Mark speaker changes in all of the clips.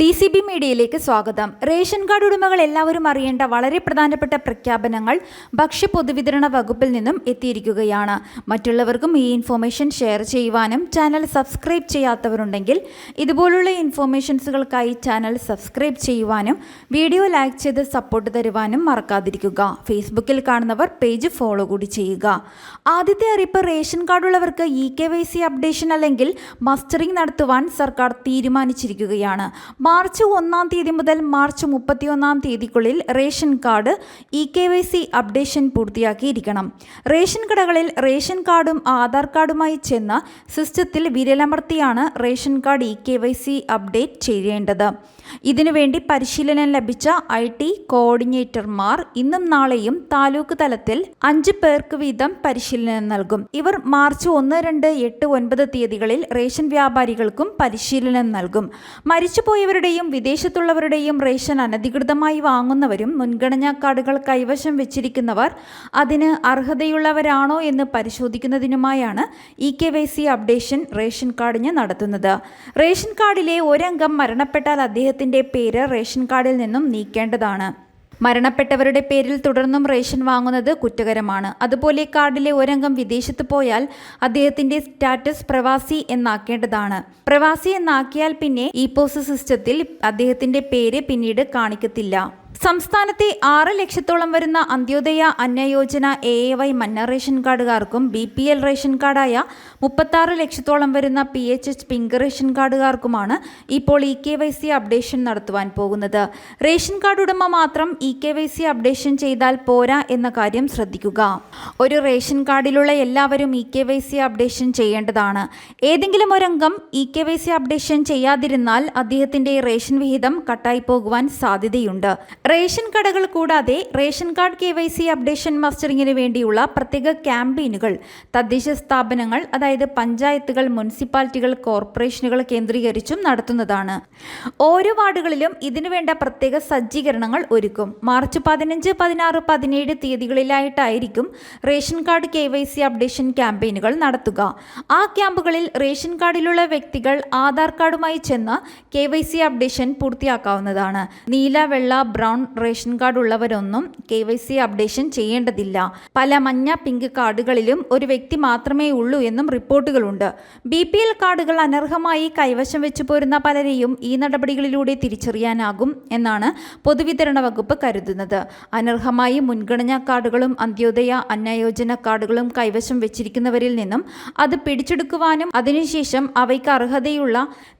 Speaker 1: D C B മീഡിയയിലേക്ക് സ്വാഗതം. Ration card ഉടമകൾ എല്ലാവരും അറിയേണ്ട വളരെ പ്രധാനപ്പെട്ട പ്രഖ്യാപനങ്ങൾ ഭക്ഷ്യ പൊതുവിതരണ വകുപ്പിൽ നിന്നും എത്തിയിരിക്കുകയാണ്. മറ്റുള്ളവർക്കും ഈ ഇൻഫോർമേഷൻ ഷെയർ ചെയ്യുവാനും ചാനൽ സബ്സ്ക്രൈബ് ചെയ്യാത്തവരുണ്ടെങ്കിൽ ഇതുപോലുള്ള ഇൻഫോർമേഷൻസുകൾക്കായി ചാനൽ സബ്സ്ക്രൈബ് ചെയ്യുവാനും വീഡിയോ ലൈക്ക് ചെയ്ത് സപ്പോർട്ട് തരുവാനും മറക്കാതിരിക്കുക. ഫേസ്ബുക്കിൽ കാണുന്നവർ പേജ് ഫോളോ കൂടി ചെയ്യുക. ആദ്യത്തെ അറിയിപ്പ് ration കാർഡുള്ളവർക്ക് E K Y C updation അല്ലെങ്കിൽ മസ്റ്ററിംഗ് നടത്തുവാൻ സർക്കാർ തീരുമാനിച്ചിരിക്കുകയാണ്. മാർച്ച് ഒന്നാം തീയതി മുതൽ മാർച്ച് മുപ്പത്തിയൊന്നാം തീയതിക്കുള്ളിൽ ration card E K Y C updation പൂർത്തിയാക്കിയിരിക്കണം. Ration കടകളിൽ റേഷൻ കാർഡും ആധാർ കാർഡുമായി ചെന്ന് സിസ്റ്റത്തിൽ വിരലമർത്തിയാണ് ration card E K Y C update ചെയ്യേണ്ടത്. ഇതിനുവേണ്ടി പരിശീലനം ലഭിച്ച ഐ ടി കോർഡിനേറ്റർമാർ ഇന്നും നാളെയും താലൂക്ക് തലത്തിൽ അഞ്ച് പേർക്ക് വീതം പരിശീലനം നൽകും. ഇവർ മാർച്ച് ഒന്ന് രണ്ട് എട്ട് ഒൻപത് തീയതികളിൽ റേഷൻ വ്യാപാരികൾക്കും പരിശീലനം നൽകും. മരിച്ചുപോയവരുടെയും വിദേശത്തുള്ളവരുടെയും റേഷൻ അനധികൃതമായി വാങ്ങുന്നവരും മുൻഗണനാ കാർഡുകൾ കൈവശം വെച്ചിരിക്കുന്നവർ അതിന് അർഹതയുള്ളവരാണോ എന്ന് പരിശോധിക്കുന്നതിനുമായാണ് E K Y C updation ration കാർഡിന് നടത്തുന്നത്. റേഷൻ കാർഡിലെ ഒരംഗം മരണപ്പെട്ടാൽ അദ്ദേഹത്തിന്റെ പേര് റേഷൻ കാർഡിൽ നിന്നും നീക്കേണ്ടതാണ്. മരണപ്പെട്ടവരുടെ പേരിൽ തുടർന്നും റേഷൻ വാങ്ങുന്നത് കുറ്റകരമാണ്. അതുപോലെ കാർഡിലെ ഒരംഗം വിദേശത്ത് പോയാൽ അദ്ദേഹത്തിന്റെ സ്റ്റാറ്റസ് പ്രവാസി എന്നാക്കേണ്ടതാണ്. പ്രവാസി എന്നാക്കിയാൽ പിന്നെ ഇ പോസ് സിസ്റ്റത്തിൽ അദ്ദേഹത്തിന്റെ പേര് പിന്നീട് കാണിക്കത്തില്ല. സംസ്ഥാനത്തെ ആറ് ലക്ഷത്തോളം വരുന്ന Antyodaya Annayojana A A Y മന്ന റേഷൻ കാർഡുകാർക്കും ബി പി എൽ റേഷൻ കാർഡായ മുപ്പത്താറ് ലക്ഷത്തോളം വരുന്ന P H H pink ration കാർഡുകാർക്കുമാണ് ഇപ്പോൾ E K Y C updation നടത്തുവാൻ പോകുന്നത്. റേഷൻ കാർഡ് ഉടമ മാത്രം E K Y C updation ചെയ്താൽ പോരാ എന്ന കാര്യം ശ്രദ്ധിക്കുക. ഒരു റേഷൻ കാർഡിലുള്ള എല്ലാവരും E K Y C updation ചെയ്യേണ്ടതാണ്. ഏതെങ്കിലും ഒരംഗം E K Y C updation ചെയ്യാതിരുന്നാൽ അദ്ദേഹത്തിന്റെ റേഷൻ വിഹിതം കട്ടായി പോകുവാൻ സാധ്യതയുണ്ട്. റേഷൻ കടകൾ കൂടാതെ ration card K Y C updation മസ്റ്ററിങ്ങിന് വേണ്ടിയുള്ള പ്രത്യേക ക്യാമ്പയിനുകൾ തദ്ദേശ സ്ഥാപനങ്ങൾ അതായത് പഞ്ചായത്തുകൾ മുനിസിപ്പാലിറ്റികൾ കോർപ്പറേഷനുകൾ കേന്ദ്രീകരിച്ചും നടത്തുന്നതാണ്. ഓരോ വാർഡുകളിലും ഇതിനുവേണ്ട പ്രത്യേക സജ്ജീകരണങ്ങൾ ഒരുക്കും. മാർച്ച് പതിനഞ്ച് പതിനാറ് പതിനേഴ് തീയതികളിലായിട്ടായിരിക്കും ration card K Y C updation ക്യാമ്പയിനുകൾ നടത്തുക. ആ ക്യാമ്പുകളിൽ റേഷൻ കാർഡിലുള്ള വ്യക്തികൾ ആധാർ കാർഡുമായി ചെന്ന് കെ വൈ സി അപ്ഡേഷൻ പൂർത്തിയാക്കാവുന്നതാണ്. നീല വെള്ള ബ്രൗൺ റേഷൻ കാർഡ് ഉള്ളവരൊന്നും കെ വൈ സി അപ്ഡേഷൻ ചെയ്യേണ്ടതില്ല. പല മഞ്ഞ പിങ്ക് കാർഡുകളിലും ഒരു വ്യക്തി മാത്രമേ ഉള്ളൂ എന്നും റിപ്പോർട്ടുകളുണ്ട്. ബി പി എൽ കാർഡുകൾ അനർഹമായി കൈവശം വെച്ചു പോരുന്ന പലരെയും ഈ നടപടികളിലൂടെ തിരിച്ചറിയാനാകും എന്നാണ് പൊതുവിതരണ വകുപ്പ് കരുതുന്നത്. അനർഹമായി മുൻഗണനാ കാർഡുകളും അന്ത്യോദയ അന്നയോജന കാർഡുകളും കൈവശം വെച്ചിരിക്കുന്നവരിൽ നിന്നും അത് പിടിച്ചെടുക്കുവാനും അതിനുശേഷം അവയ്ക്ക് അർഹതയുള്ള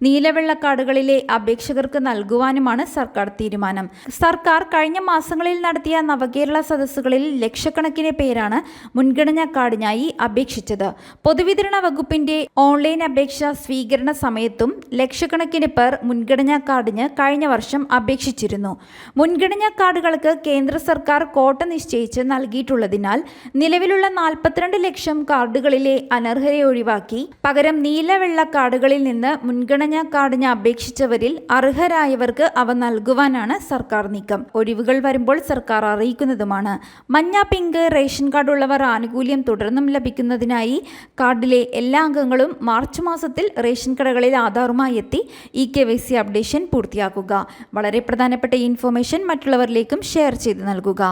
Speaker 1: നീലവെള്ള കാർഡുകളിലെ അപേക്ഷകർക്ക് നൽകുവാനുമാണ് സർക്കാർ തീരുമാനം. സർക്കാർ സർക്കാർ കഴിഞ്ഞ മാസങ്ങളിൽ നടത്തിയ നവകേരള സദസ്സുകളിൽ ലക്ഷക്കണക്കിന് പേരാണ് മുൻഗണനാ കാർഡിനായി അപേക്ഷിച്ചത്. പൊതുവിതരണ വകുപ്പിന്റെ ഓൺലൈൻ അപേക്ഷ സ്വീകരണ സമയത്തും ലക്ഷക്കണക്കിന് പേർ മുൻഗണനാ കാർഡിന് കഴിഞ്ഞ വർഷം അപേക്ഷിച്ചിരുന്നു. മുൻഗണനാ കാർഡുകൾക്ക് കേന്ദ്ര സർക്കാർ കോട്ട നിശ്ചയിച്ച് നൽകിയിട്ടുള്ളതിനാൽ നിലവിലുള്ള നാൽപ്പത്തിരണ്ട് ലക്ഷം കാർഡുകളിലെ അനർഹരെ ഒഴിവാക്കി. പകരം നീലവെള്ള കാർഡുകളിൽ നിന്ന് മുൻഗണനാ കാർഡിന് അപേക്ഷിച്ചവരിൽ അർഹരായവർക്ക് അവ നൽകുവാനാണ് സർക്കാർ നീക്കം. ഒഴിവുകൾ വരുമ്പോൾ സർക്കാർ അറിയിക്കുന്നതുമാണ്. മഞ്ഞ പിങ്ക് റേഷൻ കാർഡ് ഉള്ളവർ ആനുകൂല്യം തുടർന്നും ലഭിക്കുന്നതിനായി കാർഡിലെ എല്ലാ അംഗങ്ങളും മാർച്ച് മാസത്തിൽ റേഷൻ കടകളിൽ ആധാറുമായി എത്തി E K Y C updation പൂർത്തിയാക്കുക. വളരെ പ്രധാനപ്പെട്ട ഇൻഫോർമേഷൻ മറ്റുള്ളവരിലേക്കും ഷെയർ ചെയ്ത് നൽകുക.